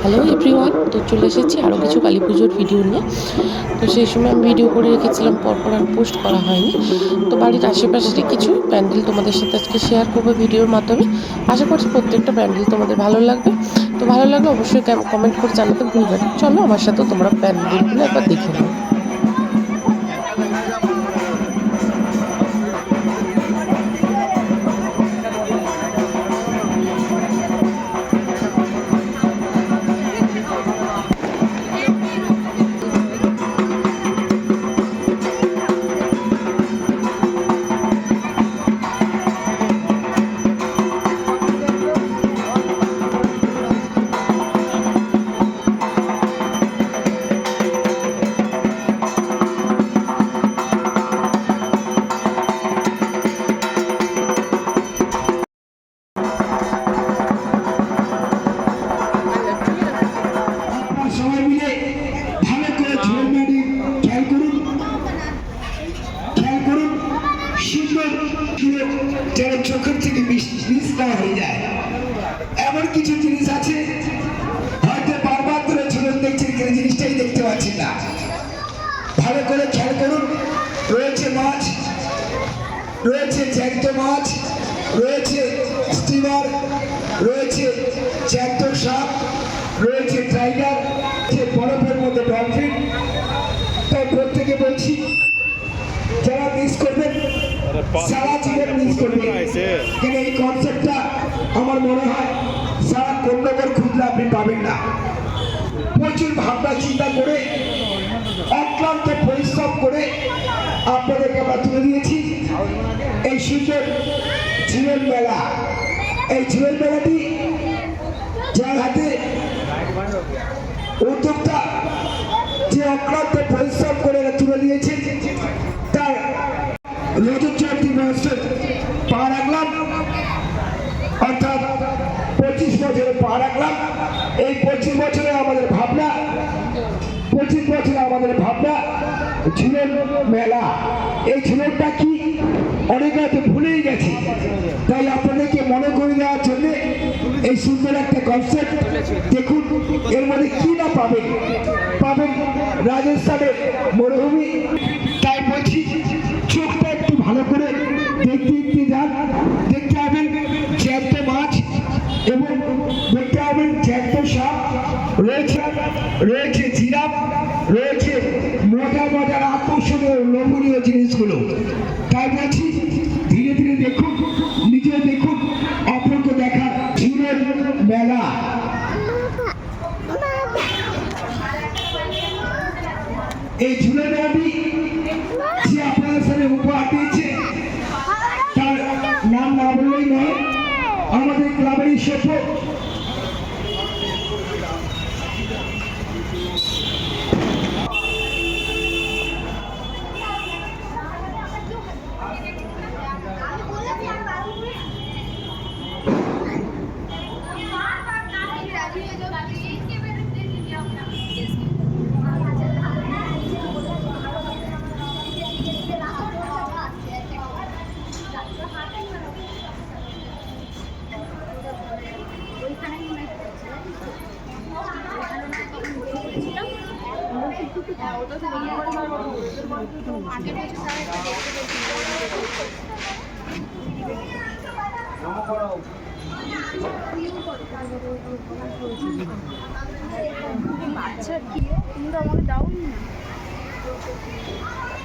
Hello everyone তো চলে এসেছি আরও কিছু কালী পুজোর ভিডিও নিয়ে। তো সেই সময় আমি ভিডিও করে রেখেছিলাম, পরপর আর পোস্ট করা হয়নি। তো বাড়ির আশেপাশে কিছু প্যান্ডেল তোমাদের সাথে আজকে শেয়ার করব ভিডিওর মাধ্যমে, আশা করছি প্রত্যেকটা প্যান্ডেল তোমাদের ভালো লাগবে। তো ভালো লাগলে অবশ্যই কমেন্ট করে জানাতে ভুলবে চলো আমার সাথে তোমরা প্যান্ডেলগুলো একবার দেখে নাও। সুন্দর সুন্দর যেন চোখের থেকে মিস হয়ে যায়। এমন কিছু জিনিস আছে, হয়তো বারবার ধরে ঝুলন দেখছেন, কিন্তু জিনিসটাই দেখতে পাচ্ছেন না। ভালো করে খেয়াল করুন, রয়েছে মাছ, রয়েছে জ্যান্ত মাছ, রয়েছে স্টিমার, রয়েছে জ্যান্ত সাপ রয়েছে টাইগার যে বরফের মধ্যে ডলফিন তাই প্রত্যেকে বলছি যারা মিস করবেন সারা জীবন মিস করবেন কিন্তু এই কনসেপ্টটা আমার মনে হয় সারা কন্যগর খুঁজলে আপনি পাবেন না। প্রচুর ভাবনা চিন্তা করে অক্লান্ত পরিশ্রম করে আপনাদেরকে আমরা তুলে দিয়েছি। এই সুন্দর জীবন মেলা। এই জীবন মেলাটি যার হাতে উদ্যোক্তা যে অক্লান্ত এই পঁচিশ বছরে আমাদের ভাবনা, পঁচিশ বছরে আমাদের ভাবনা ঝুলন মেলা। এই ঝুলনটা কি? অনেকে হয়তো ভুলেই গেছে। তাই আপনাদেরকে মনে করে দেওয়ার জন্য এই সুন্দর একটা কনসেপ্ট দেখুন, এর মধ্যে কি না পাবেন? পাবেন রাজস্থানের মরুভূমি। রয়েছে জিরাফ, রয়েছে মজার মজার আকর্ষণীয় লোভনীয় জিনিসগুলো। তাই বলছি, ধীরে ধীরে দেখুন নিজে দেখুন অপরকে দেখার জীবনের মেলা। এই ঝুলে মেলাটি যে আপনাদের সাথে উপহার দিয়েছে, তার নাম না বললেই নয়, আমাদের ক্লাবেরই সভ্য বাচ্চা কি তোমরা আমাকে দাও না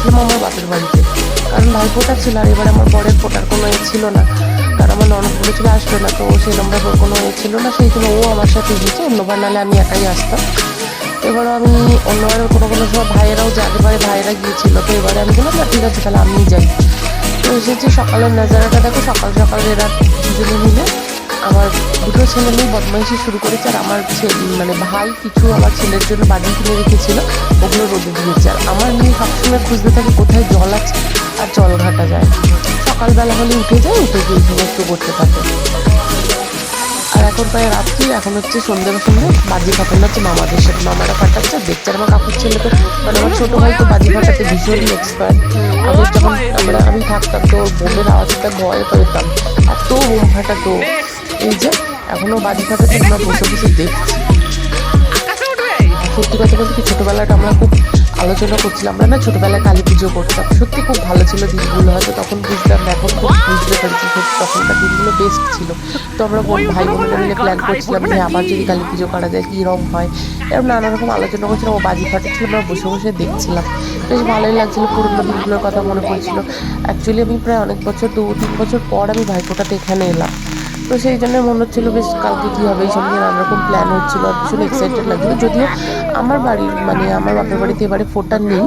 এসেছিলাম আমার বাপের বাড়িতে। কারণ ভাই ফোটা ছিল আর এবার আমার বরের ফোটার কোনো এ ছিল না। কারণ আমার ননদ বলেছিল আসবে না, তো সেই নম্বর কোনো এ ছিল না। সেই জন্য ও আমার সাথে এসেছে অন্যবার নাহলে আমি একাই আসতাম। এবার আমি অন্যবার কোনো কোনো সময় ভাইয়েরাও যে আগেবারে ভাইয়েরা গিয়েছিল, তো এবারে আমি বললাম, না, ঠিক আছে, তাহলে আমিই যাই। তো এসেছি সকালের নাজারাটা। দেখো, সকাল সকাল এরা দুজনে মিলে আমার দুটো ছেলে মেয়ে বদমাইশি শুরু করেছে আর আমার মানে ভাই কিছু আমার ছেলের জন্য বাজি কিনে রেখেছিল, ওগুলো রোদে দিয়েছে। আর আমার মেয়ে সবসময় খুঁজতে থাকে কোথায় জল আছে আর জল ঘাটা যায় সকালবেলা হলে উঠে যায়, উঠে গিয়ে সমস্ত করতে থাকে। আর এখন প্রায় রাত্রি, এখন হচ্ছে সন্ধ্যের সন্ধ্যে বাজি ফাটানো হচ্ছে মামাদের সাথে। মামারা ফাটাচ্ছে, আর দেখছে আমার কাকুর ছেলে তো মানে আমার ছোটো ভাই তো বাজি ফাটাতে ভীষণই এক্সপার্ট আগে যখন, আমরা, আমি থাকতাম তো বোমের আওয়াজটা ভয় পেতাম এত বোম ফাটাতো। এই যে এখনও বাজি ফাটাতে আমরা বসে বসে দেখছি সত্যি কথা বলতে কি ছোটোবেলাটা আমরা খুব আলোচনা করছিলাম আমরা না ছোটোবেলায় কালী পুজো করতাম। সত্যি খুব ভালো ছিল দিনগুলো হয়তো তখন বুঝতাম না, এখন খুব বুঝতে পারছি সত্যি তখনকার দিনগুলো বেস্ট ছিল। তো আমরা বোন ভাই বোনেরা মিলে প্ল্যান করছিলাম যে আবার যদি কালী পুজো করা যায় কীরকম হয়? এরকম নানা রকম আলোচনা করছিলাম ও বাজি ফাটাচ্ছিল আমরা বসে বসে দেখছিলাম। বেশ ভালোই লাগছিল পুরোনো দিনগুলোর কথা মনে পড়ছিল। অ্যাকচুয়ালি আমি প্রায় অনেক বছর দু তিন বছর পর আমি ভাইফোঁটাতে এখানে এলাম। তো সেই জন্য মনে হচ্ছিল, বেশ, কালকে কী হবে? এই সব নিয়ে নানা রকম প্ল্যান হচ্ছিল আর ভীষণ এক্সাইটেড লাগছিল। যদিও আমার বাড়ির মানে আমার বাপের বাড়িতে এবারে ফোটা নেই।